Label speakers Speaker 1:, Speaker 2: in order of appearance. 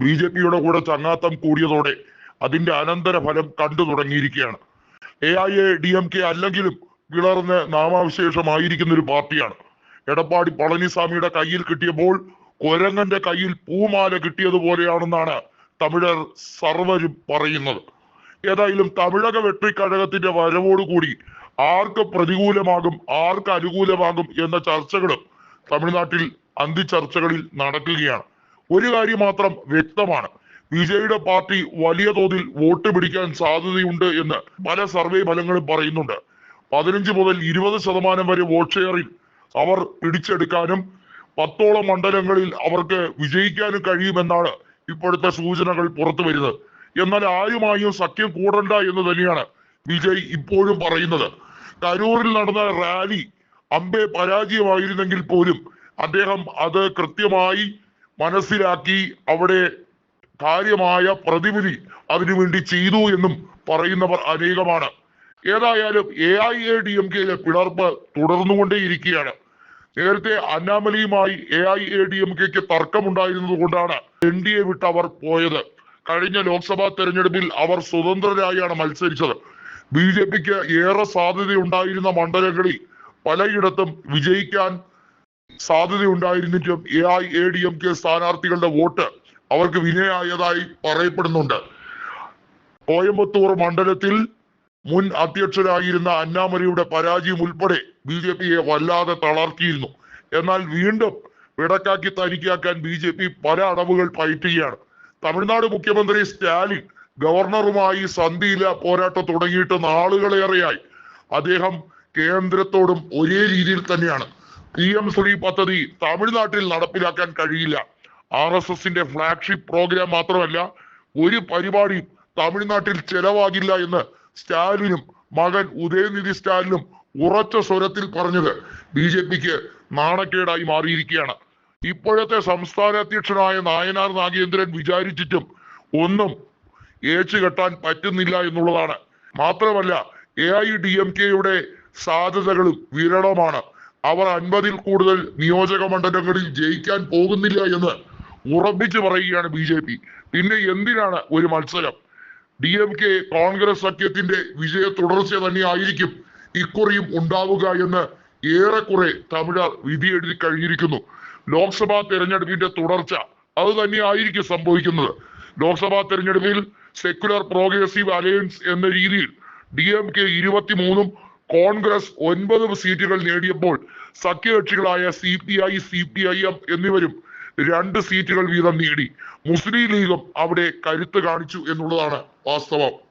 Speaker 1: B J പിയുടെ കൂടെ ചങ്ങാത്തം കൂടിയതോടെ അതിന്റെ അനന്തര ഫലം കണ്ടു തുടങ്ങിയിരിക്കുകയാണ്. A I A D M K അല്ലെങ്കിലും പിളർന്ന് നാമാവിശേഷമായിരിക്കുന്ന ഒരു പാർട്ടിയാണ്. എടപ്പാടി പളനിസ്വാമിയുടെ കയ്യിൽ കിട്ടിയപ്പോൾ കൊരങ്ങന്റെ കയ്യിൽ പൂമാല കിട്ടിയതുപോലെയാണെന്നാണ് തമിഴർ സർവരും പറയുന്നത്. ഏതായാലും തമിഴക വെട്ടിക്കഴകത്തിന്റെ വരവോടുകൂടി ആർക്ക് പ്രതികൂലമാകും ആർക്ക് അനുകൂലമാകും എന്ന ചർച്ചകളും തമിഴ്നാട്ടിൽ അന്തിചർച്ചകളിൽ നടക്കുകയാണ്. ഒരു കാര്യം മാത്രം വ്യക്തമാണ്. വിജയുടെ പാർട്ടി വലിയ തോതിൽ വോട്ട് പിടിക്കാൻ സാധ്യതയുണ്ട് എന്ന് പല സർവേ ഫലങ്ങളും പറയുന്നുണ്ട്. പതിനഞ്ച് മുതൽ ഇരുപത് ശതമാനം വരെ വോട്ട് ഷെയറിൽ അവർ പിടിച്ചെടുക്കാനും പത്തോളം മണ്ഡലങ്ങളിൽ അവർക്ക് വിജയിക്കാനും കഴിയുമെന്നാണ് ഇപ്പോഴത്തെ സൂചനകൾ പുറത്തു വരുന്നത്. എന്നാൽ ആരുമായും സഖ്യം കൂടണ്ട എന്ന് തന്നെയാണ് വിജയ് ഇപ്പോഴും പറയുന്നത്. കരൂരിൽ നടന്ന റാലി അമ്പെ പരാജയമായിരുന്നെങ്കിൽ പോലും അദ്ദേഹം അത് കൃത്യമായി മനസ്സിലാക്കി അവിടെ കാര്യമായ പ്രതിവിധി അതിനുവേണ്ടി ചെയ്തു എന്നും പറയുന്നവർ അനേകമാണ്. ഏതായാലും A I A D M കെയിലെ പിളർപ്പ് തുടർന്നുകൊണ്ടേയിരിക്കുകയാണ്. നേരത്തെ അന്നാമലിയുമായി A I A D M കെക്ക് തർക്കമുണ്ടായിരുന്നത് കൊണ്ടാണ് എൻ ഡി എ വിട്ട് അവർ പോയത്. കഴിഞ്ഞ ലോക്സഭാ തെരഞ്ഞെടുപ്പിൽ അവർ സ്വതന്ത്രരായാണ് മത്സരിച്ചത്. ബി ജെ പിക്ക് ഏറെ സാധ്യതയുണ്ടായിരുന്ന മണ്ഡലങ്ങളിൽ പലയിടത്തും വിജയിക്കാൻ സാധ്യതയുണ്ടായിരുന്നിട്ടും A I A D M K സ്ഥാനാർത്ഥികളുടെ വോട്ട് അവർക്ക് വിനയായതായി പറയപ്പെടുന്നുണ്ട്. കോയമ്പത്തൂർ മണ്ഡലത്തിൽ മുൻ അധ്യക്ഷരായിരുന്ന അന്നാമലയുടെ പരാജയം ഉൾപ്പെടെ ബി ജെ പിയെ വല്ലാതെ തളർത്തിയിരുന്നു. എന്നാൽ വീണ്ടും വിടക്കാക്കി തനിക്കാക്കാൻ ബി ജെ പി പല അടവുകൾ പയറ്റുകയാണ്. തമിഴ്നാട് മുഖ്യമന്ത്രി സ്റ്റാലിൻ ഗവർണറുമായി സന്ധിയില്ല പോരാട്ടം തുടങ്ങിയിട്ട് നാളുകളേറെയായി. അദ്ദേഹം കേന്ദ്രത്തോടും ഒരേ രീതിയിൽ തന്നെയാണ്. പി എം ശ്രീ പദ്ധതി തമിഴ്നാട്ടിൽ നടപ്പിലാക്കാൻ കഴിയില്ല. ആർ എസ് എസിന്റെ ഫ്ലാഗ്ഷിപ്പ് പ്രോഗ്രാം മാത്രമല്ല ഒരു പരിപാടി തമിഴ്നാട്ടിൽ ചെലവാകില്ല എന്ന് സ്റ്റാലിനും മകൻ ഉദയനിധി സ്റ്റാലിനും ഉറച്ച സ്വരത്തിൽ പറഞ്ഞത് ബി ജെ പിക്ക് നാണക്കേടായി മാറിയിരിക്കുകയാണ്. ഇപ്പോഴത്തെ സംസ്ഥാന അധ്യക്ഷനായ നായനാർ നാഗേന്ദ്രൻ വിചാരിച്ചിട്ടും ഒന്നും ഏച്ചു കെട്ടാൻ പറ്റുന്നില്ല എന്നുള്ളതാണ്. മാത്രമല്ല എ ഐ ഡി എം കെയുടെ സാധ്യതകളും വിരളമാണ്. അവർ അൻപതിൽ കൂടുതൽ നിയോജക മണ്ഡലങ്ങളിൽ ജയിക്കാൻ പോകുന്നില്ല എന്ന് ഉറപ്പിച്ചു പറയുകയാണ് ബി ജെ പി. പിന്നെ എന്തിനാണ് ഒരു മത്സരം? ഡി എം കെ കോൺഗ്രസ് സഖ്യത്തിന്റെ വിജയ തുടർച്ച തന്നെ ആയിരിക്കും ഇക്കുറിയും ഉണ്ടാവുക എന്ന് ഏറെക്കുറെ തമിഴർ വിധിയെഴുതി കഴിഞ്ഞിരിക്കുന്നു. ലോക്സഭാ തെരഞ്ഞെടുപ്പിന്റെ തുടർച്ച അത് തന്നെ ആയിരിക്കും സംഭവിക്കുന്നത്. ലോക്സഭാ തെരഞ്ഞെടുപ്പിൽ സെക്യുലർ പ്രോഗ്രസീവ് അലയൻസ് എന്ന രീതിയിൽ ഡി എം കെ ഇരുപത്തിമൂന്നും കോൺഗ്രസ് ഒൻപത് സീറ്റുകൾ നേടിയപ്പോൾ സഖ്യകക്ഷികളായ C P I C P I M എന്നിവരും രണ്ട് സീറ്റുകൾ വീതം നേടി. മുസ്ലിം ലീഗും അവിടെ കരുത്ത് കാണിച്ചു എന്നുള്ളതാണ് വാസ്തവം.